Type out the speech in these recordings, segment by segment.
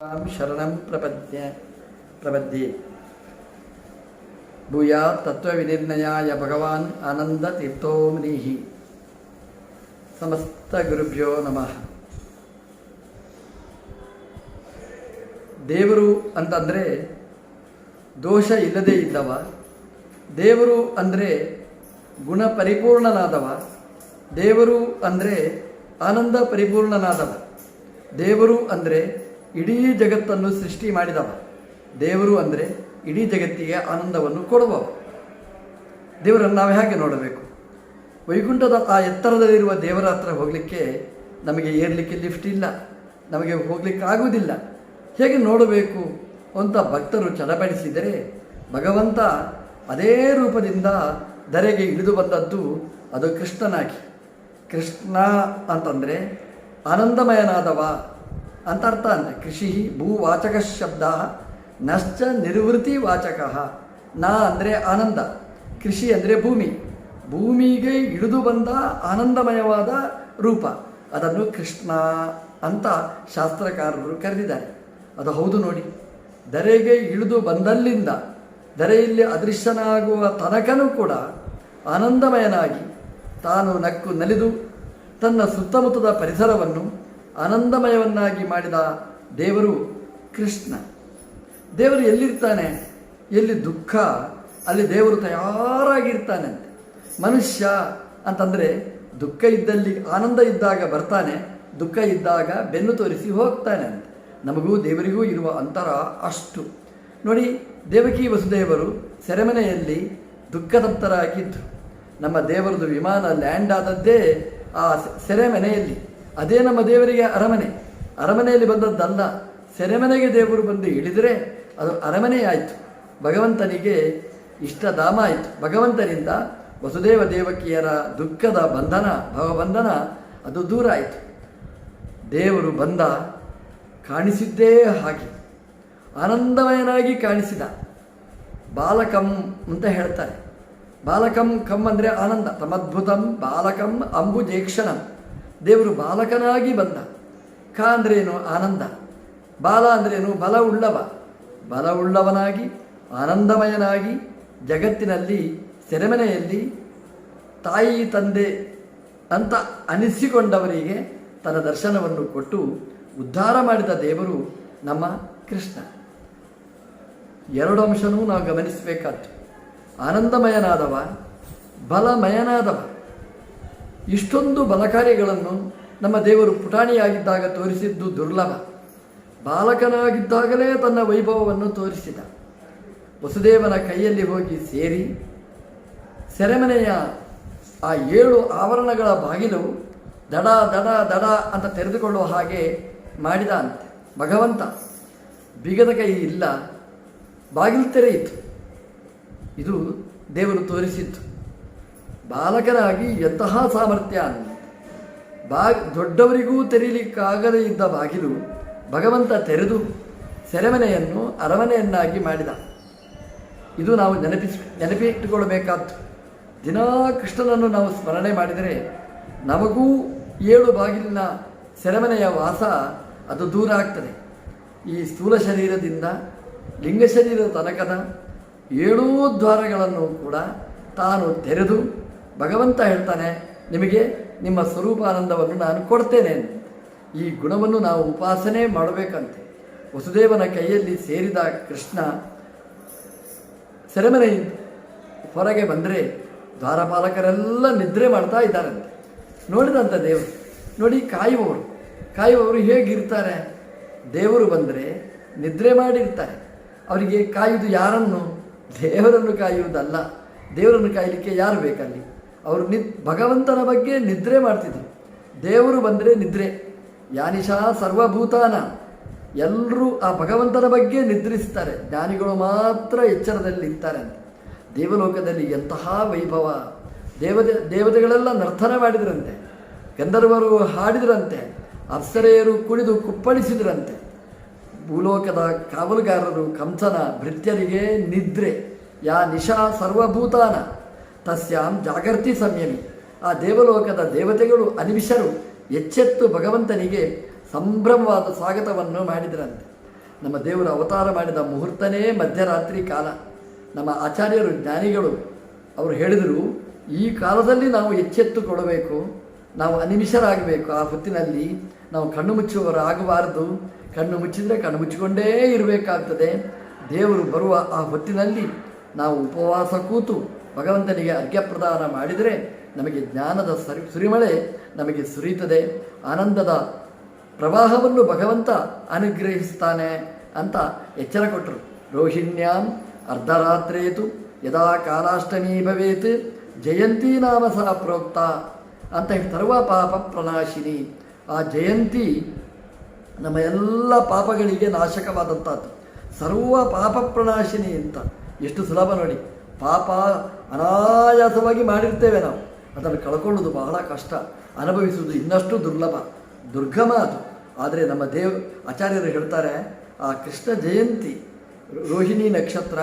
ಶರಣಂ ಪ್ರಪದ್ಯ ಪ್ರಪದ್ಯೆ ಭೂಯಾತ್ ತತ್ವವಿನಿರ್ಣಯಾಯ ಭಗವಾನ್ ಆನಂದ ತೀರ್ಥೋಮ್ನೀಹಿ ಸಮಸ್ತ ಗುರುಭ್ಯೋ ನಮಃ ದೇವರು ಅಂತಂದರೆ ದೋಷ ಇಲ್ಲದೇ ಇದ್ದವ, ದೇವರು ಅಂದರೆ ಗುಣ ಪರಿಪೂರ್ಣನಾದವ ದೇವರು ಅಂದರೆ ಆನಂದ ಪರಿಪೂರ್ಣನಾದವ ದೇವರು ಅಂದರೆ ಇಡೀ ಜಗತ್ತನ್ನು ಸೃಷ್ಟಿ ಮಾಡಿದವ. ದೇವರು ಅಂದರೆ ಇಡೀ ಜಗತ್ತಿಗೆ ಆನಂದವನ್ನು ಕೊಡುವವ. ದೇವರನ್ನು ನಾವು ಹೇಗೆ ನೋಡಬೇಕು? ವೈಕುಂಠದ ಆ ಎತ್ತರದಲ್ಲಿರುವ ದೇವರ ಹತ್ರ ಹೋಗಲಿಕ್ಕೆ ನಮಗೆ ಏರಲಿಕ್ಕೆ ಲಿಫ್ಟ್ ಇಲ್ಲ. ನಮಗೆ ಹೋಗ್ಲಿಕ್ಕೆ ಆಗುವುದಿಲ್ಲ. ಹೇಗೆ ನೋಡಬೇಕು ಅಂತ ಭಕ್ತರು ಚಡಪಡಿಸಿದರೆ ಭಗವಂತ ಅದೇ ರೂಪದಿಂದ ಧರೆಗೆ ಇಳಿದು ಬಂದದ್ದು ಅದು ಕೃಷ್ಣನಾಗಿ. ಕೃಷ್ಣ ಅಂತಂದರೆ ಆನಂದಮಯನಾದವ ಅಂತ ಅರ್ಥ ಅಂದರೆ ಕೃಷಿ ಭೂವಾಚಕ ಶಬ್ದ ನಶ್ಚ ನಿರ್ವೃತ್ತಿ ವಾಚಕ. ನಾ ಅಂದರೆ ಆನಂದ, ಕೃಷಿ ಅಂದರೆ ಭೂಮಿ. ಭೂಮಿಗೆ ಇಳಿದು ಬಂದ ಆನಂದಮಯವಾದ ರೂಪ, ಅದನ್ನು ಕೃಷ್ಣ ಅಂತ ಶಾಸ್ತ್ರಕಾರರು ಕರೆದಿದ್ದಾರೆ. ಅದು ಹೌದು ನೋಡಿ ದರೆಗೆ ಇಳಿದು ಬಂದಲ್ಲಿಂದ ದರೆಯಲ್ಲಿ ಅದೃಶ್ಯನಾಗುವ ತನಕನೂ ಕೂಡ ಆನಂದಮಯನಾಗಿ ತಾನು ನಕ್ಕು ನಲಿದು, ತನ್ನ ಸುತ್ತಮುತ್ತದ ಪರಿಸರವನ್ನು ಆನಂದಮಯವನ್ನಾಗಿ ಮಾಡಿದ ದೇವರು ಕೃಷ್ಣ. ದೇವರು ಎಲ್ಲಿರ್ತಾನೆ? ಎಲ್ಲಿ ದುಃಖ, ಅಲ್ಲಿ ದೇವರು ತಯಾರಾಗಿರ್ತಾನಂತೆ ಮನುಷ್ಯ ಅಂತಂದರೆ ದುಃಖ ಇದ್ದಲ್ಲಿ ಆನಂದ ಇದ್ದಾಗ ಬರ್ತಾನೆ, ದುಃಖ ಇದ್ದಾಗ ಬೆನ್ನು ತೋರಿಸಿ ಹೋಗ್ತಾನೆ ಅಂತ. ನಮಗೂ ದೇವರಿಗೂ ಇರುವ ಅಂತರ ಅಷ್ಟು. ನೋಡಿ, ದೇವಕಿ ವಸುದೇವರು ಸೆರೆಮನೆಯಲ್ಲಿ ದುಃಖದಂತರಾಗಿದ್ದರು ನಮ್ಮ ದೇವರದು ವಿಮಾನ ಲ್ಯಾಂಡ್ ಆದದ್ದೇ ಆ ಸೆರೆಮನೆಯಲ್ಲಿ. ಅದೇ ನಮ್ಮ ದೇವರಿಗೆ ಅರಮನೆ. ಅರಮನೆಯಲ್ಲಿ ಬಂದದ್ದಲ್ಲ ಸೆರೆಮನೆಗೆ ದೇವರು ಬಂದು ಇಳಿದರೆ ಅದು ಅರಮನೆ ಆಯಿತು. ಭಗವಂತನಿಗೆ ಇಷ್ಟಧಾಮ ಆಯಿತು. ಭಗವಂತನಿಂದ ವಸುದೇವ ದೇವಕಿಯರ ದುಃಖದ ಬಂಧನ, ಭವಬಂಧನ ಅದು ದೂರ ಆಯಿತು. ದೇವರು ಬಂದ ಕಾಣಿಸಿದ್ದೇ ಹಾಗೆ. ಆನಂದಮಯನಾಗಿ ಕಾಣಿಸಿದ. ಬಾಲಕಂ ಅಂತ ಹೇಳ್ತಾರೆ. ಬಾಲಕಂ ಕಂ ಅಂದರೆ ಆನಂದ. ತಮದ್ಭುತಂ ಬಾಲಕಂ ಅಂಬುಜೇಕ್ಷಣಂ ದೇವರು ಬಾಲಕನಾಗಿ ಬಂದ. ಕ ಅಂದ್ರೇನು ಆನಂದ? ಬಾಲ ಅಂದ್ರೇನು ಬಲ ಉಳ್ಳವ ಬಲ ಉಳ್ಳವನಾಗಿ ಆನಂದಮಯನಾಗಿ, ಜಗತ್ತಿನಲ್ಲಿ ಸೆರೆಮನೆಯಲ್ಲಿ ತಾಯಿ ತಂದೆ ಅಂತ ಅನಿಸಿಕೊಂಡವರಿಗೆ ತನ್ನ ದರ್ಶನವನ್ನು ಕೊಟ್ಟು ಉದ್ಧಾರ ಮಾಡಿದ ದೇವರು ನಮ್ಮ ಕೃಷ್ಣ. ಎರಡು ಅಂಶನೂ ನಾವು ಗಮನಿಸಬೇಕಾದ್ದು. ಆನಂದಮಯನಾದವ, ಬಲಮಯನಾದವ. ಇಷ್ಟೊಂದು ಬಲಕಾರ್ಯಗಳನ್ನು ನಮ್ಮ ದೇವರು ಪುಟಾಣಿಯಾಗಿದ್ದಾಗ ತೋರಿಸಿದ್ದು ದುರ್ಲಭ. ಬಾಲಕನಾಗಿದ್ದಾಗಲೇ ತನ್ನ ವೈಭವವನ್ನು ತೋರಿಸಿದ. ವಸುದೇವನ ಕೈಯಲ್ಲಿ ಹೋಗಿ ಸೇರಿ ಸೆರೆಮನೆಯ ಆ ಏಳು ಆವರಣಗಳ ಬಾಗಿಲು ದಡ ದಡ ದಡ ಅಂತ ತೆರೆದುಕೊಳ್ಳುವ ಹಾಗೆ ಮಾಡಿದ ಅಂತೆ ಭಗವಂತ, ಬಿಗದ ಕೈ ಇಲ್ಲ, ಬಾಗಿಲು ತೆರೆಯಿತು. ಇದು ದೇವರು ತೋರಿಸಿದ್ದು. ಬಾಲಕನಾಗಿ ಎಂತಹ ಸಾಮರ್ಥ್ಯ ಬಾ, ದೊಡ್ಡವರಿಗೂ ತೆರೀಲಿಕ್ಕಾಗದೇ ಇದ್ದ ಬಾಗಿಲು ಭಗವಂತ ತೆರೆದು ಸೆರೆಮನೆಯನ್ನು ಅರಮನೆಯನ್ನಾಗಿ ಮಾಡಿದ. ಇದು ನಾವು ನೆನಪಿಸ್ ನೆನಪಿಟ್ಟುಕೊಳ್ಳಬೇಕಾದ್ದು ದಿನಾ ಕೃಷ್ಣನನ್ನು ನಾವು ಸ್ಮರಣೆ ಮಾಡಿದರೆ ನಮಗೂ ಏಳು ಬಾಗಿಲಿನ ಸೆರೆಮನೆಯ ವಾಸ ಅದು ದೂರ ಆಗ್ತದೆ. ಈ ಸ್ಥೂಲ ಶರೀರದಿಂದ ಲಿಂಗ ಶರೀರದ ತನಕದ ಏಳೂ ದ್ವಾರಗಳನ್ನು ಕೂಡ ತಾನು ತೆರೆದು ಭಗವಂತ ಹೇಳ್ತಾನೆ, ನಿಮಗೆ ನಿಮ್ಮ ಸ್ವರೂಪಾನಂದವನ್ನು ನಾನು ಕೊಡ್ತೇನೆ ಈ ಗುಣವನ್ನು ನಾವು ಉಪಾಸನೆ ಮಾಡಬೇಕಂತೆ. ವಸುದೇವನ ಕೈಯಲ್ಲಿ ಸೇರಿದ ಕೃಷ್ಣ ಸೆರೆಮನೆ ಹೊರಗೆ ಬಂದರೆ ದ್ವಾರಪಾಲಕರೆಲ್ಲ ನಿದ್ರೆ ಮಾಡ್ತಾ ಇದ್ದಾರಂತೆ. ನೋಡಿದಂಥ ದೇವರು, ನೋಡಿ ಕಾಯುವವರು ಕಾಯುವವರು ಹೇಗಿರ್ತಾರೆ? ದೇವರು ಬಂದರೆ ನಿದ್ರೆ ಮಾಡಿರ್ತಾರೆ. ಅವರಿಗೆ ಕಾಯುವುದು ಯಾರನ್ನು? ದೇವರನ್ನು ಕಾಯುವುದಲ್ಲ. ದೇವರನ್ನು ಕಾಯಲಿಕ್ಕೆ ಯಾರು ಬೇಕಲ್ಲಿ? ಅವರು ನಿ, ಭಗವಂತನ ಬಗ್ಗೆ ನಿದ್ರೆ ಮಾಡ್ತಿದ್ರು. ದೇವರು ಬಂದರೆ ನಿದ್ರೆ. ಯಾನಿಶ ಸರ್ವಭೂತಾನ. ಎಲ್ಲರೂ ಆ ಭಗವಂತನ ಬಗ್ಗೆ ನಿದ್ರಿಸ್ತಾರೆ. ಜ್ಞಾನಿಗಳು ಮಾತ್ರ ಎಚ್ಚರದಲ್ಲಿ ಇರ್ತಾರೆ ಅಂತ. ದೇವಲೋಕದಲ್ಲಿ ಎಂತಹ ವೈಭವ. ದೇವತೆ, ದೇವತೆಗಳೆಲ್ಲ ನರ್ತನ ಮಾಡಿದ್ರಂತೆ. ಗಂಧರ್ವರು ಹಾಡಿದ್ರಂತೆ. ಅಪ್ಸರೆಯರು ಕುಣಿದು ಕುಪ್ಪಳಿಸಿದ್ರಂತೆ. ಭೂಲೋಕದ ಕಾವಲುಗಾರರು ಕಂಸನ ಭೃತ್ಯರಿಗೆ ನಿದ್ರೆ. ಯಾ ನಿಶಾ ಸರ್ವಭೂತಾನ. ತಸ್ಯಾಂ ಜಾಗರ್ತಿ ಸಂಯಮಿ. ಆ ದೇವಲೋಕದ ದೇವತೆಗಳು ಅನಿಮಿಷರು ಎಚ್ಚೆತ್ತು ಭಗವಂತನಿಗೆ ಸಂಭ್ರಮವಾದ ಸ್ವಾಗತವನ್ನು ಮಾಡಿದರಂತೆ. ನಮ್ಮ ದೇವರು ಅವತಾರ ಮಾಡಿದ ಮುಹೂರ್ತನೇ ಮಧ್ಯರಾತ್ರಿ ಕಾಲ. ನಮ್ಮ ಆಚಾರ್ಯರು ಜ್ಞಾನಿಗಳು ಅವರು ಹೇಳಿದರು, ಈ ಕಾಲದಲ್ಲಿ ನಾವು ಎಚ್ಚೆತ್ತು ಕೊಡಬೇಕು, ನಾವು ಅನಿಮಿಷರಾಗಬೇಕು. ಆ ಹೊತ್ತಿನಲ್ಲಿ ನಾವು ಕಣ್ಣು ಮುಚ್ಚುವವರು ಆಗಬಾರದು ಕಣ್ಣು ಮುಚ್ಚಿದರೆ ಕಣ್ಣು ಮುಚ್ಚಿಕೊಂಡೇ ಇರಬೇಕಾಗ್ತದೆ. ದೇವರು ಬರುವ ಆ ಹೊತ್ತಿನಲ್ಲಿ ನಾವು ಉಪವಾಸ ಕೂತು ಭಗವಂತನಿಗೆ ಅರ್ಘ್ಯ ಪ್ರದಾನ ಮಾಡಿದರೆ ನಮಗೆ ಜ್ಞಾನದ ಸರಿ, ಸುರಿಮಳೆ ನಮಗೆ ಸುರಿಯುತ್ತದೆ. ಆನಂದದ ಪ್ರವಾಹವನ್ನು ಭಗವಂತ ಅನುಗ್ರಹಿಸ್ತಾನೆ ಅಂತ ಎಚ್ಚರ ಕೊಟ್ಟರು. ರೋಹಿಣ್ಯಾಂ ಅರ್ಧರಾತ್ರೇತು ಯದಾ ಕಾಲಾಷ್ಟಮಿ ಭವೇತ್, ಜಯಂತಿ ನಾಮ ಸಹ ಪ್ರೋಕ್ತ ಅಂತ ಸರ್ವ ಪಾಪ ಪ್ರನಾಶಿನಿ ಆ ಜಯಂತಿ ನಮ್ಮ ಎಲ್ಲ ಪಾಪಗಳಿಗೆ ನಾಶಕವಾದಂಥದ್ದು. ಸರ್ವ ಪಾಪ ಪ್ರಣಾಶಿನಿ ಅಂತ. ಎಷ್ಟು ಸುಲಭ ನೋಡಿ. ಪಾಪ ಅನಾಯಾಸವಾಗಿ ಮಾಡಿರ್ತೇವೆ ನಾವು. ಅದನ್ನು ಕಳ್ಕೊಳ್ಳೋದು ಬಹಳ ಕಷ್ಟ. ಅನುಭವಿಸುವುದು ಇನ್ನಷ್ಟು ದುರ್ಲಭ. ದುರ್ಗಮ ಅದು. ಆದರೆ ನಮ್ಮ ದೇವ್, ಆಚಾರ್ಯರು ಹೇಳ್ತಾರೆ, ಆ ಕೃಷ್ಣ ಜಯಂತಿ, ರೋಹಿಣಿ ನಕ್ಷತ್ರ,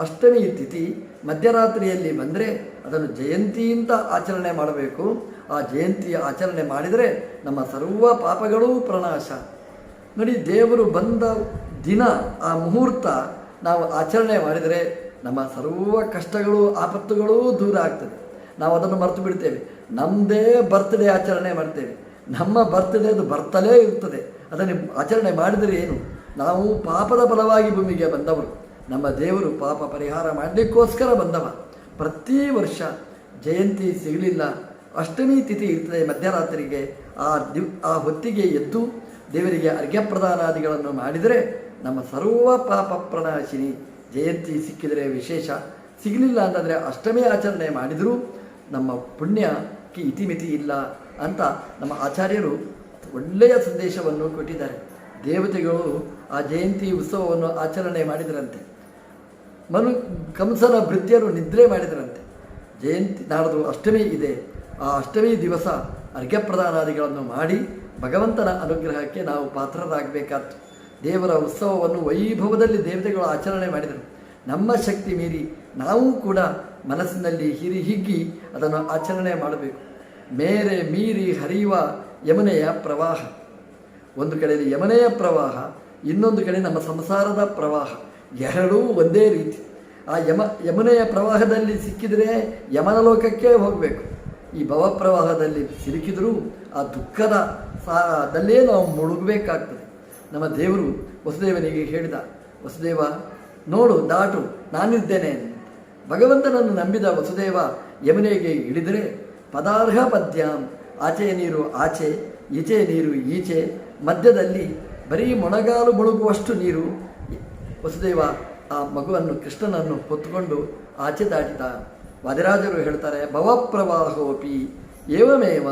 ಅಷ್ಟಮಿ ತಿಥಿ, ಮಧ್ಯರಾತ್ರಿಯಲ್ಲಿ ಬಂದರೆ ಅದನ್ನು ಜಯಂತಿಯಿಂದ ಆಚರಣೆ ಮಾಡಬೇಕು. ಆ ಜಯಂತಿಯ ಆಚರಣೆ ಮಾಡಿದರೆ ನಮ್ಮ ಸರ್ವ ಪಾಪಗಳೂ ಪ್ರಣಾಶ ನೋಡಿ, ದೇವರು ಬಂದ ದಿನ, ಆ ಮುಹೂರ್ತ ನಾವು ಆಚರಣೆ ಮಾಡಿದರೆ ನಮ್ಮ ಸರ್ವ ಕಷ್ಟಗಳು, ಆಪತ್ತುಗಳೂ ದೂರ ಆಗ್ತದೆ. ನಾವು ಅದನ್ನು ಮರೆತು ಬಿಡ್ತೇವೆ. ನಮ್ಮದೇ ಬರ್ತ್ಡೇ ಆಚರಣೆ ಮಾಡ್ತೇವೆ. ನಮ್ಮ ಬರ್ತ್ಡೇ ಅದು ಬರ್ತಲೇ ಇರ್ತದೆ. ಅದನ್ನು ಆಚರಣೆ ಮಾಡಿದರೆ ಏನು? ನಾವು ಪಾಪದ ಫಲವಾಗಿ ಭೂಮಿಗೆ ಬಂದವರು. ನಮ್ಮ ದೇವರು ಪಾಪ ಪರಿಹಾರ ಮಾಡಲಿಕ್ಕೋಸ್ಕರ ಬಂದವ. ಪ್ರತಿ ವರ್ಷ ಜಯಂತಿ ಸಿಗಲಿಲ್ಲ. ಅಷ್ಟಮಿ ತಿಥಿ ಇರ್ತದೆ ಮಧ್ಯರಾತ್ರಿಗೆ. ಆ ದಿವ್, ಆ ಹೊತ್ತಿಗೆ ಎದ್ದು ದೇವರಿಗೆ ಅರ್ಘ್ಯ ಪ್ರದಾನಾದಿಗಳನ್ನು ಮಾಡಿದರೆ ನಮ್ಮ ಸರ್ವ ಪಾಪ ಪ್ರಣಾಶಿನಿ. ಜಯಂತಿ ಸಿಕ್ಕಿದರೆ ವಿಶೇಷ, ಸಿಗಲಿಲ್ಲ ಅಂತಂದರೆ ಅಷ್ಟಮಿ ಆಚರಣೆ ಮಾಡಿದರೂ ನಮ್ಮ ಪುಣ್ಯಕ್ಕೆ ಇತಿಮಿತಿ ಇಲ್ಲ ಅಂತ ನಮ್ಮ ಆಚಾರ್ಯರು ಒಳ್ಳೆಯ ಸಂದೇಶವನ್ನು ಕೊಟ್ಟಿದ್ದಾರೆ. ದೇವತೆಗಳು ಆ ಜಯಂತಿ ಉತ್ಸವವನ್ನು ಆಚರಣೆ ಮಾಡಿದರಂತೆ. ಮನು ಕಂಸನ ಭೃತ್ಯರು ನಿದ್ರೆ ಮಾಡಿದರಂತೆ. ಜಯಂತಿ, ನಾಡದು ಅಷ್ಟಮಿ ಇದೆ. ಆ ಅಷ್ಟಮಿ ದಿವಸ ಅರ್ಘ್ಯಪ್ರದಾನಾದಿಗಳನ್ನು ಮಾಡಿ ಭಗವಂತನ ಅನುಗ್ರಹಕ್ಕೆ ನಾವು ಪಾತ್ರರಾಗಬೇಕಾದ್ದು ದೇವರ ಉತ್ಸವವನ್ನು ವೈಭವದಲ್ಲಿ ದೇವತೆಗಳು ಆಚರಣೆ ಮಾಡಿದರು. ನಮ್ಮ ಶಕ್ತಿ ಮೀರಿ ನಾವು ಕೂಡ ಮನಸ್ಸಿನಲ್ಲಿ ಹಿರಿ ಹಿಗ್ಗಿ ಅದನ್ನು ಆಚರಣೆ ಮಾಡಬೇಕು. ಮೇರೆ ಮೀರಿ ಹರಿಯುವ ಯಮುನೆಯ ಪ್ರವಾಹ. ಒಂದು ಕಡೆಯಲ್ಲಿ ಯಮನೆಯ ಪ್ರವಾಹ, ಇನ್ನೊಂದು ಕಡೆ ನಮ್ಮ ಸಂಸಾರದ ಪ್ರವಾಹ. ಎರಡೂ ಒಂದೇ ರೀತಿ. ಆ ಯಮ, ಯಮುನೆಯ ಪ್ರವಾಹದಲ್ಲಿ ಸಿಕ್ಕಿದರೆ ಯಮನ ಲೋಕಕ್ಕೆ ಹೋಗಬೇಕು. ಈ ಭವಪ್ರವಾಹದಲ್ಲಿ ಸಿಲುಕಿದರೂ ಆ ದುಃಖದ ಸಾದಲ್ಲೇ ನಾವು ಮುಳುಗಬೇಕಾಗ್ತದೆ. ನಮ್ಮ ದೇವರು ವಸುದೇವನಿಗೆ ಹೇಳಿದ, ವಸುದೇವ, ನೋಡು, ದಾಟು, ನಾನಿದ್ದೇನೆ. ಭಗವಂತನನ್ನು ನಂಬಿದ ವಸುದೇವ ಯಮುನೆಗೆ ಇಳಿದರೆ, ಪದಾರ್ಹ ಪದ್ಯಾಂ, ಆಚೆ ನೀರು ಆಚೆ, ಈಚೆ ನೀರು ಈಚೆ, ಮಧ್ಯದಲ್ಲಿ ಬರೀ ಮೊಣಗಾಲು ಮುಳುಗುವಷ್ಟು ನೀರು. ವಸುದೇವ ಆ ಮಗುವನ್ನು ಕೃಷ್ಣನನ್ನು ಹೊತ್ತುಕೊಂಡು ಆಚೆ ದಾಟಿದ ವಾದಿರಾಜರು ಹೇಳ್ತಾರೆ, ಭವಪ್ರವಾಹೋಪಿ, ಏವಮೇವ?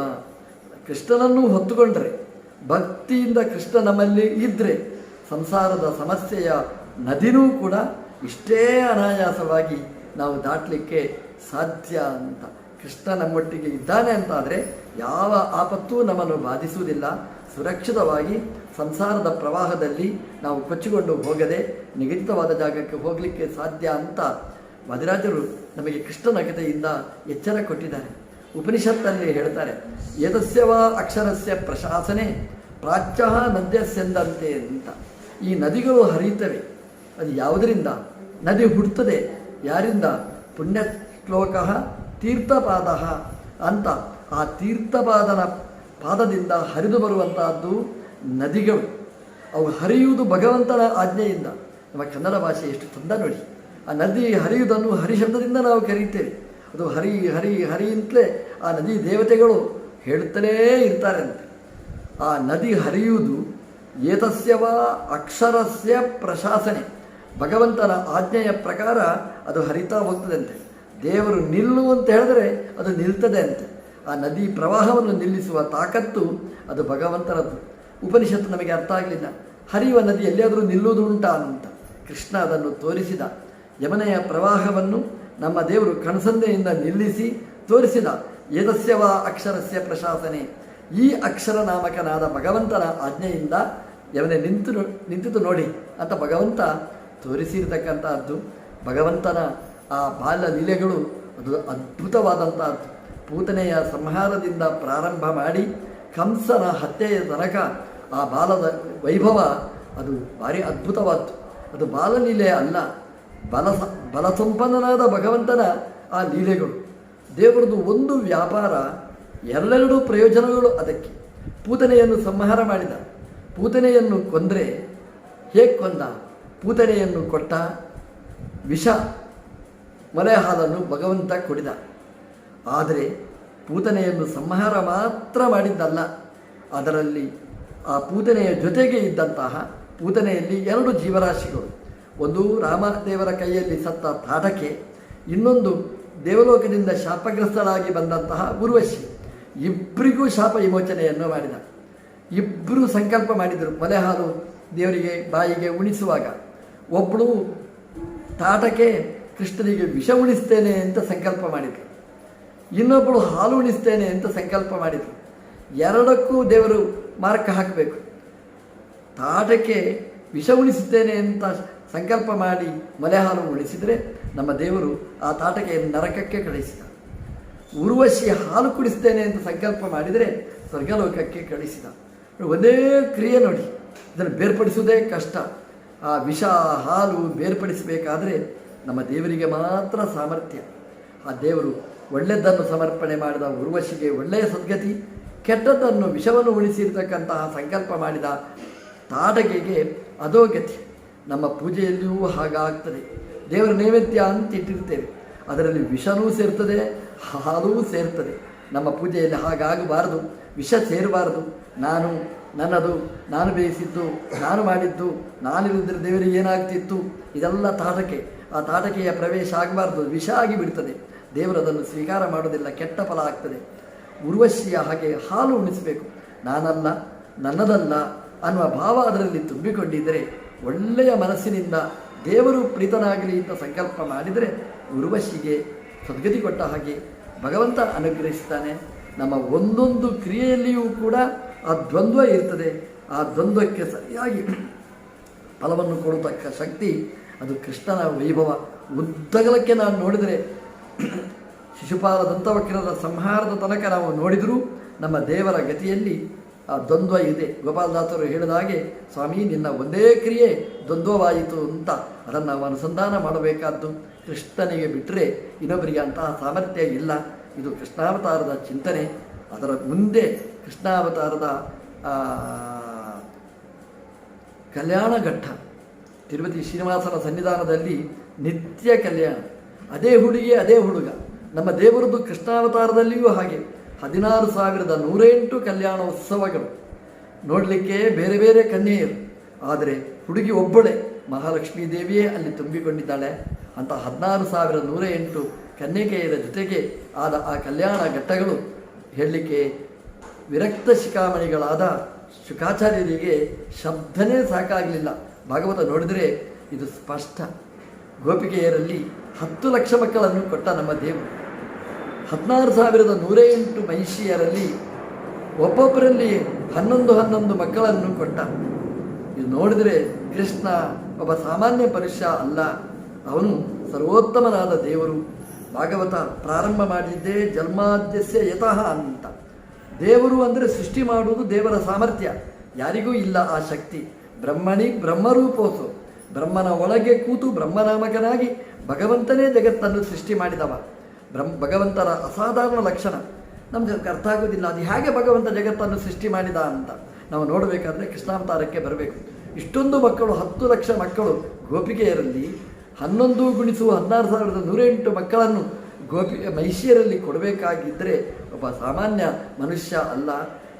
ಕೃಷ್ಣನನ್ನು ಹೊತ್ತುಕೊಂಡ್ರೆ ಭಕ್ತಿಯಿಂದ ಕೃಷ್ಣ ನಮ್ಮಲ್ಲಿ ಇದ್ದರೆ ಸಂಸಾರದ ಸಮಸ್ಯೆಯ ನದಿನೂ ಕೂಡ ಇಷ್ಟೇ ಅನಾಯಾಸವಾಗಿ ನಾವು ದಾಟಲಿಕ್ಕೆ ಸಾಧ್ಯ ಅಂತ. ಕೃಷ್ಣ ನಮ್ಮೊಟ್ಟಿಗೆ ಇದ್ದಾನೆ ಅಂತ ಆದರೆ ಯಾವ ಆಪತ್ತೂ ನಮ್ಮನ್ನು ಬಾಧಿಸುವುದಿಲ್ಲ. ಸುರಕ್ಷಿತವಾಗಿ ಸಂಸಾರದ ಪ್ರವಾಹದಲ್ಲಿ ನಾವು ಕೊಚ್ಚಿಕೊಂಡು ಹೋಗದೆ ನಿಗದಿತವಾದ ಜಾಗಕ್ಕೆ ಹೋಗಲಿಕ್ಕೆ ಸಾಧ್ಯ ಅಂತ ವಧಿರಾಜರು ನಮಗೆ ಕೃಷ್ಣನ ಕಥೆಯಿಂದ ಎಚ್ಚರ ಕೊಟ್ಟಿದ್ದಾರೆ. ಉಪನಿಷತ್ತಲ್ಲಿ ಹೇಳ್ತಾರೆ, ಯದಸ್ಯವ ಅಕ್ಷರಸ್ಯ ಪ್ರಶಾಸನೆ, ಪ್ರಾಚ್ಯ ನದ್ಯಸೆಂದಂತೆ ಅಂತ. ಈ ನದಿಗಳು ಹರಿಯುತ್ತವೆ. ಅದು ಯಾವುದರಿಂದ? ನದಿ ಹುಟ್ಟುತ್ತದೆ. ಯಾರಿಂದ? ಪುಣ್ಯ ಶ್ಲೋಕ ತೀರ್ಥಪಾದ ಅಂತ. ಆ ತೀರ್ಥಪಾದನ ಪಾದದಿಂದ ಹರಿದು ಬರುವಂತಹದ್ದು ನದಿಗಳು. ಅವು ಹರಿಯುವುದು ಭಗವಂತನ ಆಜ್ಞೆಯಿಂದ. ನಮ್ಮ ಕನ್ನಡ ಭಾಷೆ ಎಷ್ಟು ಚಂದ ನೋಡಿ. ಆ ನದಿ ಹರಿಯುವುದನ್ನು ಹರಿಶಬ್ದದಿಂದ ನಾವು ಕರೀತೇವೆ ಅದು ಹರಿ ಹರಿ ಹರಿ ಆ ನದಿ ದೇವತೆಗಳು ಹೇಳುತ್ತಲೇ ಇರ್ತಾರೆ ಅಂತ ಆ ನದಿ ಹರಿಯುವುದು ಏತಸ್ಯವ ಅಕ್ಷರಸ್ಯ ಪ್ರಶಾಸನೆ. ಭಗವಂತನ ಆಜ್ಞೆಯ ಪ್ರಕಾರ ಅದು ಹರಿತಾ ಹೋಗ್ತದಂತೆ. ದೇವರು ನಿಲ್ಲು ಅಂತ ಹೇಳಿದ್ರೆ ಅದು ನಿಲ್ತದೆ ಅಂತೆ. ಆ ನದಿ ಪ್ರವಾಹವನ್ನು ನಿಲ್ಲಿಸುವ ತಾಕತ್ತು ಅದು ಭಗವಂತನದ್ದು ಉಪನಿಷತ್ತು ನಮಗೆ ಅರ್ಥ ಆಗಲಿಲ್ಲ. ಹರಿಯುವ ನದಿ ಎಲ್ಲಿಯಾದರೂ ನಿಲ್ಲುವುದು ಉಂಟಾ ಅಂತ ಕೃಷ್ಣ ಅದನ್ನು ತೋರಿಸಿದ. ಯಮನೆಯ ಪ್ರವಾಹವನ್ನು ನಮ್ಮ ದೇವರು ಕಣಸಂದೆಯಿಂದ ನಿಲ್ಲಿಸಿ ತೋರಿಸಿದ. ಏತಸ್ಯವ ಅಕ್ಷರಸ್ಯ ಪ್ರಶಾಸನೆ. ಈ ಅಕ್ಷರ ನಾಮಕನಾದ ಭಗವಂತನ ಆಜ್ಞೆಯಿಂದ ಯವನೇ ನಿಂತು ನಿಂತಿತು ನೋಡಿ ಅಂತ ಭಗವಂತ ತೋರಿಸಿರ್ತಕ್ಕಂಥದ್ದು ಭಗವಂತನ ಆ ಬಾಲ್ಯ ಲೀಲೆಗಳು ಅದು ಅದ್ಭುತವಾದಂಥದ್ದು ಪೂತನೆಯ ಸಂಹಾರದಿಂದ ಪ್ರಾರಂಭ ಮಾಡಿ ಕಂಸನ ಹತ್ಯೆಯ ತನಕ ಆ ಬಾಲದ ವೈಭವ ಅದು ಭಾರಿ ಅದ್ಭುತವಾದ್ದು. ಅದು ಬಾಲಲೀಲೆ ಅಲ್ಲ ಬಲ ಬಲಸಂಪನ್ನನಾದ ಭಗವಂತನ ಆ ಲೀಲೆಗಳು. ದೇವರದು ಒಂದು ವ್ಯಾಪಾರ ಎರಡೆರಡು ಪ್ರಯೋಜನಗಳು ಅದಕ್ಕೆ. ಪೂತನೆಯನ್ನು ಸಂಹಾರ ಮಾಡಿದ. ಪೂತನೆಯನ್ನು ಕೊಂದರೆ ಹೇಗೆ ಕೊಂದ? ಪೂತನೆಯನ್ನು ಕೊಟ್ಟ ವಿಷ ಮಲೆ ಹಾಲನ್ನು ಭಗವಂತ ಕೊಡಿದ. ಆದರೆ ಪೂತನೆಯನ್ನು ಸಂಹಾರ ಮಾತ್ರ ಮಾಡಿದ್ದಲ್ಲ. ಅದರಲ್ಲಿ ಆ ಪೂತನೆಯ ಜೊತೆಗೆ ಇದ್ದಂತಹ ಪೂತನೆಯಲ್ಲಿ ಎರಡು ಜೀವರಾಶಿಗಳು. ಒಂದು ರಾಮದೇವರ ಕೈಯಲ್ಲಿ ಸತ್ತ ತಾಟಕೆ ಇನ್ನೊಂದು ದೇವಲೋಕದಿಂದ ಶಾಪಗ್ರಸ್ತರಾಗಿ ಬಂದಂತಹ ಉರ್ವಶಿ ಇಬ್ಬರಿಗೂ ಶಾಪ ವಿಮೋಚನೆಯನ್ನು ಮಾಡಿದ. ಇಬ್ಬರು ಸಂಕಲ್ಪ ಮಾಡಿದರು. ಮೊಲೆ ಹಾಲು ದೇವರಿಗೆ ಬಾಯಿಗೆ ಉಣಿಸುವಾಗ ಒಬ್ಬಳು ತಾಟಕ್ಕೆ ಕೃಷ್ಣನಿಗೆ ವಿಷ ಉಣಿಸ್ತೇನೆ ಅಂತ ಸಂಕಲ್ಪ ಮಾಡಿದರು ಇನ್ನೊಬ್ಬಳು ಹಾಲು ಉಣಿಸ್ತೇನೆ ಅಂತ ಸಂಕಲ್ಪ ಮಾಡಿದರು ಎರಡಕ್ಕೂ ದೇವರು ಮಾರ್ಕ ಹಾಕಬೇಕು. ತಾಟಕ್ಕೆ ವಿಷ ಉಣಿಸುತ್ತೇನೆ ಅಂತ ಸಂಕಲ್ಪ ಮಾಡಿ ಮಲೆ ಹಾಲು ಉಳಿಸಿದರೆ ನಮ್ಮ ದೇವರು ಆ ತಾಟಕೆಯನ್ನು ನರಕಕ್ಕೆ ಕಳಿಸಿದ. ಉರ್ವಶಿ ಹಾಲು ಕುಡಿಸ್ತೇನೆ ಅಂತ ಸಂಕಲ್ಪ ಮಾಡಿದರೆ ಸ್ವರ್ಗಲೋಕಕ್ಕೆ ಕಳಿಸಿದ. ಒಂದೇ ಕ್ರಿಯೆ ನೋಡಿ, ಇದನ್ನು ಬೇರ್ಪಡಿಸುವುದೇ ಕಷ್ಟ. ಆ ವಿಷ, ಹಾಲು ಬೇರ್ಪಡಿಸಬೇಕಾದರೆ ನಮ್ಮ ದೇವರಿಗೆ ಮಾತ್ರ ಸಾಮರ್ಥ್ಯ. ಆ ದೇವರು ಒಳ್ಳೆಯದನ್ನು ಸಮರ್ಪಣೆ ಮಾಡಿದ, ಉರ್ವಶಿಗೆ ಒಳ್ಳೆಯ ಸದ್ಗತಿ, ಕೆಟ್ಟದ್ದನ್ನು ವಿಷವನ್ನು ಉಳಿಸಿರ್ತಕ್ಕಂತಹ ಸಂಕಲ್ಪ ಮಾಡಿದ ತಾಟಕೆಗೆ ಅದೋ ಗತಿ ನಮ್ಮ ಪೂಜೆಯಲ್ಲಿಯೂ ಹಾಗಾಗ್ತದೆ. ದೇವರ ನೈವೇದ್ಯ ಅಂತ ಇಟ್ಟಿರ್ತೇವೆ. ಅದರಲ್ಲಿ ವಿಷನೂ ಸೇರ್ತದೆ, ಹಾಲೂ ಸೇರ್ತದೆ. ನಮ್ಮ ಪೂಜೆಯಲ್ಲಿ ಹಾಗಾಗಬಾರದು. ವಿಷ ಸೇರಬಾರದು. ನಾನು ನನ್ನದು, ನಾನು ಬೇಯಿಸಿದ್ದು, ನಾನು ಮಾಡಿದ್ದು, ನಾನಿಲ್ಲದಿದ್ದರೆ ದೇವರಿಗೆ ಏನಾಗ್ತಿತ್ತು? ಇದೆಲ್ಲ ತಾಟಕೆ. ಆ ತಾಟಕೆಯ ಪ್ರವೇಶ ಆಗಬಾರ್ದು. ವಿಷ ಆಗಿ ಬಿಡ್ತದೆ ದೇವರು ಅದನ್ನು ಸ್ವೀಕಾರ ಮಾಡೋದಿಲ್ಲ ಕೆಟ್ಟ ಫಲ ಆಗ್ತದೆ. ಉರ್ವಶಿಯ ಹಾಗೆ ಹಾಲು ಉಣಿಸಬೇಕು. ನಾನಲ್ಲ, ನನ್ನದಲ್ಲ ಅನ್ನುವ ಭಾವ ಅದರಲ್ಲಿ ತುಂಬಿಕೊಂಡಿದ್ದರೆ ಒಳ್ಳೆಯ ಮನಸ್ಸಿನಿಂದ ದೇವರು ಪ್ರೀತನಾಗಲಿ ಅಂತ ಸಂಕಲ್ಪ ಮಾಡಿದರೆ ಉರ್ವಶಿಗೆ ಸದ್ಗತಿ ಕೊಟ್ಟ ಹಾಗೆ ಭಗವಂತ ಅನುಗ್ರಹಿಸ್ತಾನೆ. ನಮ್ಮ ಒಂದೊಂದು ಕ್ರಿಯೆಯಲ್ಲಿಯೂ ಕೂಡ ಆ ದ್ವಂದ್ವ ಇರ್ತದೆ. ಆ ದ್ವಂದ್ವಕ್ಕೆ ಸರಿಯಾಗಿ ಫಲವನ್ನು ಕೊಡತಕ್ಕ ಶಕ್ತಿ, ಅದು ಕೃಷ್ಣನ ವೈಭವ. ಉದ್ದಗಲಕ್ಕೆ ನಾನು ನೋಡಿದರೆ ಶಿಶುಪಾಲ ದಂತವಕ್ರದ ಸಂಹಾರದ ತನಕ ನಾವು ನೋಡಿದರೂ ನಮ್ಮ ದೇವರ ಗತಿಯಲ್ಲಿ ದ್ವಂದ್ವ ಇದೆ. ಗೋಪಾಲದಾಸರು ಹೇಳಿದ ಹಾಗೆ, ಸ್ವಾಮಿ, ನಿನ್ನ ಒಂದೇ ಕ್ರಿಯೆ ದ್ವಂದ್ವವಾಯಿತು ಅಂತ ಅದನ್ನು ಅನುಸಂಧಾನ ಮಾಡಬೇಕಾದ್ದು. ಕೃಷ್ಣನಿಗೆ ಬಿಟ್ಟರೆ ಇನ್ನೊಬ್ಬರಿಗೆ ಅಂತಹ ಸಾಮರ್ಥ್ಯ ಇಲ್ಲ. ಇದು ಕೃಷ್ಣಾವತಾರದ ಚಿಂತನೆ. ಅದರ ಮುಂದೆ ಕೃಷ್ಣಾವತಾರದ ಕಲ್ಯಾಣ ಘಟ್ಟ. ತಿರುಪತಿ ಶ್ರೀನಿವಾಸನ ಸನ್ನಿಧಾನದಲ್ಲಿ ನಿತ್ಯ ಕಲ್ಯಾಣ. ಅದೇ ಹುಡುಗಿ, ಅದೇ ಹುಡುಗ. ನಮ್ಮ ದೇವರದ್ದು ಕೃಷ್ಣಾವತಾರದಲ್ಲಿಯೂ ಹಾಗೆ. ಹದಿನಾರು ಸಾವಿರದ ನೂರೆಂಟು ಕಲ್ಯಾಣ ಉತ್ಸವಗಳು. ನೋಡಲಿಕ್ಕೆ ಬೇರೆ ಬೇರೆ ಕನ್ಯೆಯರು ಆದರೆ ಹುಡುಗಿ ಒಬ್ಬಳೆ, ಮಹಾಲಕ್ಷ್ಮೀ ದೇವಿಯೇ ಅಲ್ಲಿ ತುಂಬಿಕೊಂಡಿದ್ದಾಳೆ. ಅಂತ ಹದಿನಾರು ಸಾವಿರದ ನೂರ ಎಂಟು ಕನ್ಯಕೆಯರ ಜೊತೆಗೆ ಆದ ಆ ಕಲ್ಯಾಣ ಘಟ್ಟಗಳು ಹೇಳಲಿಕ್ಕೆ ವಿರಕ್ತ ಶಿಖಾಮಣಿಗಳಾದ ಶುಕಾಚಾರ್ಯರಿಗೆ ಶಬ್ದನೇ ಸಾಕಾಗಲಿಲ್ಲ. ಭಾಗವತ ನೋಡಿದರೆ ಇದು ಸ್ಪಷ್ಟ. ಗೋಪಿಕೆಯರಲ್ಲಿ ಹತ್ತು ಲಕ್ಷ ಮಕ್ಕಳನ್ನು ಕೊಟ್ಟ ನಮ್ಮ ದೇವರು. ಹದಿನಾರು ಸಾವಿರದ ನೂರ ಎಂಟು ಮಹಿಷಿಯರಲ್ಲಿ ಒಬ್ಬೊಬ್ಬರಲ್ಲಿ ಹನ್ನೊಂದು ಹನ್ನೊಂದು ಮಕ್ಕಳನ್ನು ಕೊಟ್ಟ. ಇದು ನೋಡಿದರೆ ಕೃಷ್ಣ ಒಬ್ಬ ಸಾಮಾನ್ಯ ಪರುಷ ಅಲ್ಲ. ಅವನು ಸರ್ವೋತ್ತಮನಾದ ದೇವರು. ಭಾಗವತ ಪ್ರಾರಂಭ ಮಾಡಿದ್ದೇ ಜನ್ಮಾದ್ಯಸ್ಯ ಯತಃ ಅಂತ. ದೇವರು ಅಂದರೆ ಸೃಷ್ಟಿ ಮಾಡುವುದು ದೇವರ ಸಾಮರ್ಥ್ಯ. ಯಾರಿಗೂ ಇಲ್ಲ ಆ ಶಕ್ತಿ. ಬ್ರಹ್ಮಣಿ ಬ್ರಹ್ಮರೂಪೋಸು. ಬ್ರಹ್ಮನ ಒಳಗೆ ಕೂತು ಬ್ರಹ್ಮನಾಮಕನಾಗಿ ಭಗವಂತನೇ ಜಗತ್ತನ್ನು ಸೃಷ್ಟಿ ಮಾಡಿದವ. ಬ್ರಹ್ಮ ಭಗವಂತನ ಅಸಾಧಾರಣ ಲಕ್ಷಣ. ನಮ್ಗೆ ಅರ್ಥ ಆಗೋದಿಲ್ಲ. ಅದು ಹೇಗೆ ಭಗವಂತ ಜಗತ್ತನ್ನು ಸೃಷ್ಟಿ ಮಾಡಿದ ಅಂತ ನಾವು ನೋಡಬೇಕಾದ್ರೆ ಕೃಷ್ಣಾವತಾರಕ್ಕೆ ಬರಬೇಕು. ಇಷ್ಟೊಂದು ಮಕ್ಕಳು, ಹತ್ತು ಲಕ್ಷ ಮಕ್ಕಳು ಗೋಪಿಕೆಯರಲ್ಲಿ, ಹನ್ನೊಂದು ಗುಣಿಸು ಹದಿನಾರು ಸಾವಿರದ ನೂರೆಂಟು ಮಕ್ಕಳನ್ನು ಗೋಪಿ, ಮಹಿಷಿಯರಲ್ಲಿ ಕೊಡಬೇಕಾಗಿದ್ದರೆ ಒಬ್ಬ ಸಾಮಾನ್ಯ ಮನುಷ್ಯ ಅಲ್ಲ.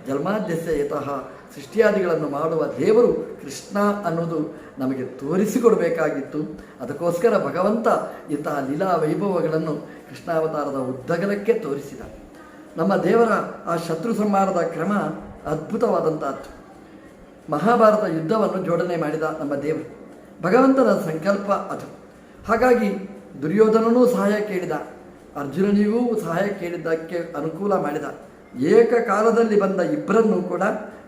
ಜನ್ಮಾದ್ಯಸ್ಯ ಯತಃ ಸೃಷ್ಟಿಯಾದಿಗಳನ್ನು ಮಾಡುವ ದೇವರು ಕೃಷ್ಣ ಅನ್ನೋದು ನಮಗೆ ತೋರಿಸಿಕೊಡಬೇಕಾಗಿತ್ತು. ಅದಕ್ಕೋಸ್ಕರ ಭಗವಂತ ಇಂತಹ ಲೀಲಾ ವೈಭವಗಳನ್ನು ಕೃಷ್ಣಾವತಾರದ ಉದ್ದಗಲಕ್ಕೆ ತೋರಿಸಿದ. ನಮ್ಮ ದೇವರ ಆ ಶತ್ರು ಸಂಹಾರದ ಕ್ರಮ ಅದ್ಭುತವಾದಂತಹದ್ದು ಮಹಾಭಾರತ ಯುದ್ಧವನ್ನು ಜೋಡಣೆ ಮಾಡಿದ ನಮ್ಮ ದೇವರು. ಭಗವಂತನ ಸಂಕಲ್ಪ ಅದು. ಹಾಗಾಗಿ ದುರ್ಯೋಧನನೂ ಸಹಾಯ ಕೇಳಿದ. ಅರ್ಜುನನಿಗೂ ಸಹಾಯ ಕೇಳಿದ್ದಕ್ಕೆ ಅನುಕೂಲ ಮಾಡಿದ. ಏಕಕಾಲದಲ್ಲಿ ಬಂದ ಇಬ್ಬರನ್ನು ಕೂಡ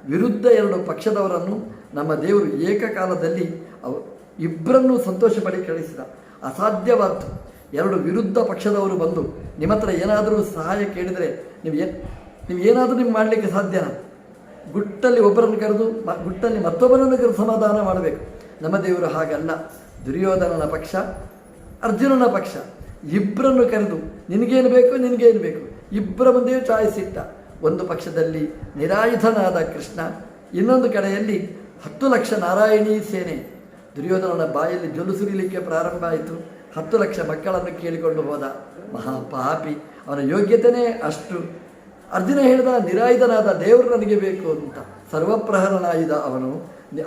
ವಿರುದ್ಧ ಎರಡು ಪಕ್ಷದವರನ್ನು ನಮ್ಮ ದೇವರು ಏಕಕಾಲದಲ್ಲಿ ಅವ ಇಬ್ಬರನ್ನು ಸಂತೋಷಪಡಿ ಕಳಿಸಿದ. ಅಸಾಧ್ಯವಾದ್ದು. ಎರಡು ವಿರುದ್ಧ ಪಕ್ಷದವರು ಬಂದು ನಿಮ್ಮ ಹತ್ರ ಏನಾದರೂ ಸಹಾಯ ಕೇಳಿದರೆ ನೀವು ಏ, ನೀವು ಏನಾದರೂ ನಿಮ್ಗೆ ಮಾಡಲಿಕ್ಕೆ ಸಾಧ್ಯನಾ? ಗುಟ್ಟಲ್ಲಿ ಒಬ್ಬರನ್ನು ಕರೆದು ಗುಟ್ಟಲ್ಲಿ ಮತ್ತೊಬ್ಬರನ್ನು ಕರೆದು ಸಮಾಧಾನ ಮಾಡಬೇಕು. ನಮ್ಮ ದೇವರು ಹಾಗಲ್ಲ. ದುರ್ಯೋಧನನ ಪಕ್ಷ, ಅರ್ಜುನನ ಪಕ್ಷ ಇಬ್ಬರನ್ನು ಕರೆದು ನಿನಗೇನು ಬೇಕು ನಿನಗೇನು ಬೇಕು? ಇಬ್ಬರ ಮುಂದೆಯೂ ಚಾಯ್ಸ್ ಇಟ್ಟ ಒಂದು ಪಕ್ಷದಲ್ಲಿ ನಿರಾಯುಧನಾದ ಕೃಷ್ಣ, ಇನ್ನೊಂದು ಕಡೆಯಲ್ಲಿ ಹತ್ತು ಲಕ್ಷ ನಾರಾಯಣಿ ಸೇನೆ. ದುರ್ಯೋಧನನ ಬಾಯಲ್ಲಿ ಜೊಲು ಸುರಿಲಿಕ್ಕೆ ಪ್ರಾರಂಭ ಆಯಿತು. ಹತ್ತು ಲಕ್ಷ ಮಕ್ಕಳನ್ನು ಕೇಳಿಕೊಂಡು ಹೋದ ಮಹಾಪಾಪಿ. ಅವನ ಯೋಗ್ಯತೆಯೇ ಅಷ್ಟು. ಅರ್ಜುನ ಹೇಳಿದ, ನಿರಾಯುಧನಾದ ದೇವರು ನನಗೆ ಬೇಕು ಅಂತ. ಸರ್ವಪ್ರಹರನಾಯುಧ ಅವನು.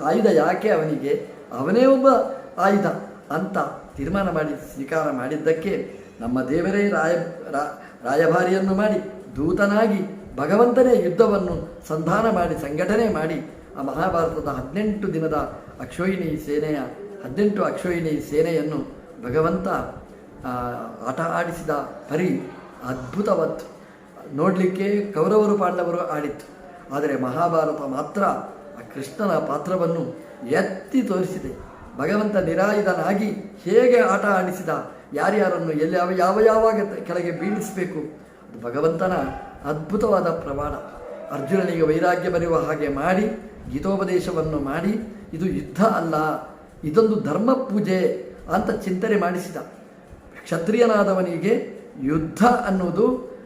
ಆಯುಧ ಯಾಕೆ ಅವನಿಗೆ? ಅವನೇ ಒಬ್ಬ ಆಯುಧ ಅಂತ ತೀರ್ಮಾನ ಮಾಡಿ, ಸ್ವೀಕಾರ ಮಾಡಿದ್ದಕ್ಕೆ ನಮ್ಮ ದೇವರೇ ರಾಯ ರಾಯಭಾರಿಯನ್ನು ಮಾಡಿ, ದೂತನಾಗಿ ಭಗವಂತನೇ ಯುದ್ಧವನ್ನು ಸಂಧಾನ ಮಾಡಿ, ಸಂಘಟನೆ ಮಾಡಿ, ಆ ಮಹಾಭಾರತದ ಹದಿನೆಂಟು ದಿನದ ಅಕ್ಷೋಹಿಣಿ ಸೇನೆಯ, ಹದಿನೆಂಟು ಅಕ್ಷೋಹಿಣಿ ಸೇನೆಯನ್ನು ಭಗವಂತ ಆಟ ಆಡಿಸಿದ ಪರಿ ಅದ್ಭುತವತ್ತು ನೋಡಲಿಕ್ಕೆ ಕೌರವರು ಪಾಂಡವರು ಆಡಿತ್ತು. ಆದರೆ ಮಹಾಭಾರತ ಮಾತ್ರ ಆ ಕೃಷ್ಣನ ಪಾತ್ರವನ್ನು ಎತ್ತಿ ತೋರಿಸಿದೆ. ಭಗವಂತ ನಿರಾಯುಧನಾಗಿ ಹೇಗೆ ಆಟ ಆಡಿಸಿದ, ಯಾರ್ಯಾರನ್ನು ಎಲ್ಲಿ ಯಾವ ಯಾವ, ಯಾವಾಗ ಕೆಳಗೆ ಬೀಳಿಸಬೇಕು ಭಗವಂತನ ಅದ್ಭುತವಾದ ಪ್ರಮಾಣ. ಅರ್ಜುನನಿಗೆ ವೈರಾಗ್ಯ ಬರೆಯುವ ಹಾಗೆ ಮಾಡಿ, ಗೀತೋಪದೇಶವನ್ನು ಮಾಡಿ, ಇದು ಯುದ್ಧ ಅಲ್ಲ, ಇದೊಂದು ಧರ್ಮ ಪೂಜೆ ಅಂತ ಚಿಂತನೆ ಮಾಡಿಸಿದ. ಕ್ಷತ್ರಿಯನಾದವನಿಗೆ ಯುದ್ಧ ಅನ್ನುವುದು,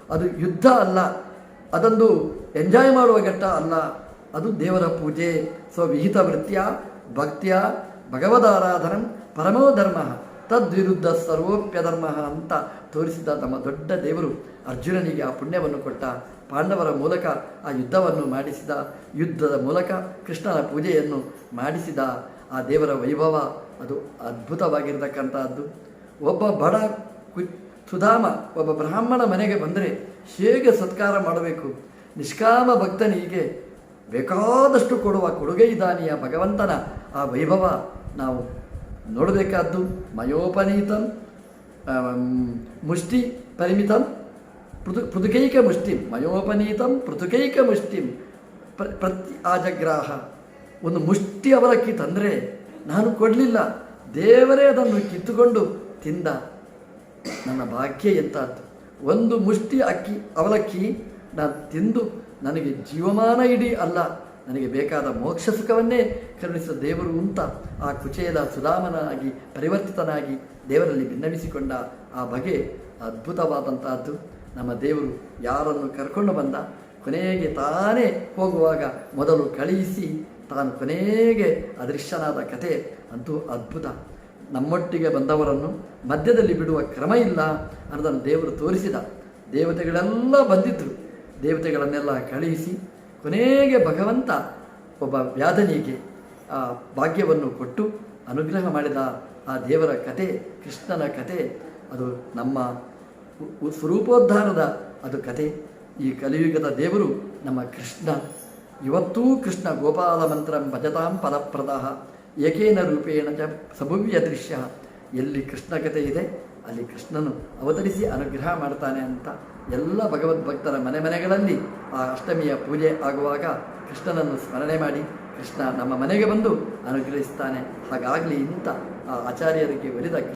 ಅದು ಯುದ್ಧ ಅಲ್ಲ, ಅದೊಂದು ಎಂಜಾಯ್ ಮಾಡುವ ಘಟ್ಟ ಅಲ್ಲ, ಅದು ದೇವರ ಪೂಜೆ. ಸ್ವವಿಹಿತ ವೃತ್ತಿಯ ಭಕ್ತಿಯ, ಭಗವದಾರಾಧನಂ ಪರಮೋ ಧರ್ಮ. ತದ್ವಿರುದ್ಧ ಸರ್ವೋಪ್ಯಧರ್ಮ ಅಂತ ತೋರಿಸಿದ ನಮ್ಮ ದೊಡ್ಡ ದೇವರು ಅರ್ಜುನನಿಗೆ ಆ ಪುಣ್ಯವನ್ನು ಕೊಟ್ಟ ಪಾಂಡವರ ಮೂಲಕ ಆ ಯುದ್ಧವನ್ನು ಮಾಡಿಸಿದ, ಯುದ್ಧದ ಮೂಲಕ ಕೃಷ್ಣನ ಪೂಜೆಯನ್ನು ಮಾಡಿಸಿದ ಆ ದೇವರ ವೈಭವ ಅದು ಅದ್ಭುತವಾಗಿರತಕ್ಕಂಥದ್ದು ಒಬ್ಬ ಬಡ ಕು, ಸುಧಾಮ, ಒಬ್ಬ ಬ್ರಾಹ್ಮಣ ಮನೆಗೆ ಬಂದರೆ ಹೇಗೆ ಸತ್ಕಾರ ಮಾಡಬೇಕು? ನಿಷ್ಕಾಮ ಭಕ್ತನಿಗೆ ಬೇಕಾದಷ್ಟು ಕೊಡುವ ಕೊಡುಗೆ ಇದಾನಿಯ ಭಗವಂತನ ಆ ವೈಭವ ನಾವು ನೋಡಬೇಕಾದ್ದು ಮಯೋಪನೀತಂ ಮುಷ್ಟಿ ಪರಿಮಿತಂ, ಪೃಥು, ಪೃಥುಕೈಕ ಮುಷ್ಟಿಂ, ಮಯೋಪನೀತಂ, ಪೃಥುಕೈಕ ಮುಷ್ಟಿಂ, ಪ್ರ, ಪ್ರತಿ ಆಜಗ್ರಾಹ ಒಂದು ಮುಷ್ಟಿ ಅವಲಕ್ಕಿ ತಂದರೆ ನಾನು ಕೊಡಲಿಲ್ಲ, ದೇವರೇ ಅದನ್ನು ಕಿತ್ತುಕೊಂಡು ತಿಂದ. ನನ್ನ ಭಾಗ್ಯ ಎಂತಾದ್ದು? ಒಂದು ಮುಷ್ಟಿ ಅಕ್ಕಿ ಅವಲಕ್ಕಿ ನಾನು ತಿಂದು, ನನಗೆ ಜೀವಮಾನ ಇಡೀ ಅಲ್ಲ. ನನಗೆ ಬೇಕಾದ ಮೋಕ್ಷ ಸುಖವನ್ನೇ ಕರುಣಿಸಿದ ದೇವರು ಅಂತ ಆ ಕುಚೇಲ ಸುಧಾಮನಾಗಿ ಪರಿವರ್ತಿತನಾಗಿ ದೇವರಲ್ಲಿ ಭಿನ್ನವಿಸಿಕೊಂಡ ಆ ಬಗೆ ಅದ್ಭುತವಾದಂತಹದ್ದು. ನಮ್ಮ ದೇವರು ಯಾರನ್ನು ಕರ್ಕೊಂಡು ಬಂದ ಕೊನೆಗೆ ತಾನೇ ಹೋಗುವಾಗ ಮೊದಲು ಕಳುಹಿಸಿ ತಾನು ಕೊನೆಗೆ ಅದೃಶ್ಯನಾದ ಕತೆ ಅಂತೂ ಅದ್ಭುತ. ನಮ್ಮೊಟ್ಟಿಗೆ ಬಂದವರನ್ನು ಮಧ್ಯದಲ್ಲಿ ಬಿಡುವ ಕ್ರಮ ಇಲ್ಲ ಅನ್ನೋದನ್ನು ದೇವರು ತೋರಿಸಿದ. ದೇವತೆಗಳೆಲ್ಲ ಬಂದಿದ್ದರು ದೇವತೆಗಳನ್ನೆಲ್ಲ ಕಳುಹಿಸಿ ಕೊನೆಗೆ ಭಗವಂತ ಒಬ್ಬ ವ್ಯಾಧನಿಗೆ ಆ ಭಾಗ್ಯವನ್ನು ಕೊಟ್ಟು ಅನುಗ್ರಹ ಮಾಡಿದ ಆ ದೇವರ ಕತೆ, ಕೃಷ್ಣನ ಕತೆ, ಅದು ನಮ್ಮ ಸ್ವರೂಪೋದ್ಧಾರದ ಅದು ಕತೆ. ಈ ಕಲಿಯುಗದ ದೇವರು ನಮ್ಮ ಕೃಷ್ಣ. ಇವತ್ತೂ ಕೃಷ್ಣ ಗೋಪಾಲ ಮಂತ್ರಂ ಭಜತಾಂ ಫಲಪ್ರದ. ಏಕೇನ ರೂಪೇಣ ಚ ಸಭವ್ಯ ದೃಶ್ಯ. ಎಲ್ಲಿ ಕೃಷ್ಣ ಕಥೆ ಇದೆ, ಅಲ್ಲಿ ಕೃಷ್ಣನು ಅವತರಿಸಿ ಅನುಗ್ರಹ ಮಾಡ್ತಾನೆ ಅಂತ ಎಲ್ಲ ಭಗವದ್ಭಕ್ತರ ಮನೆ ಮನೆಗಳಲ್ಲಿ ಆ ಅಷ್ಟಮಿಯ ಪೂಜೆ ಆಗುವಾಗ ಕೃಷ್ಣನನ್ನು ಸ್ಮರಣೆ ಮಾಡಿ ಕೃಷ್ಣ ನಮ್ಮ ಮನೆಗೆ ಬಂದು ಅನುಗ್ರಹಿಸ್ತಾನೆ. ಹಾಗಾಗಲಿ ಇಂಥ ಆ ಆಚಾರ್ಯರಿಗೆ ಒಲಿದ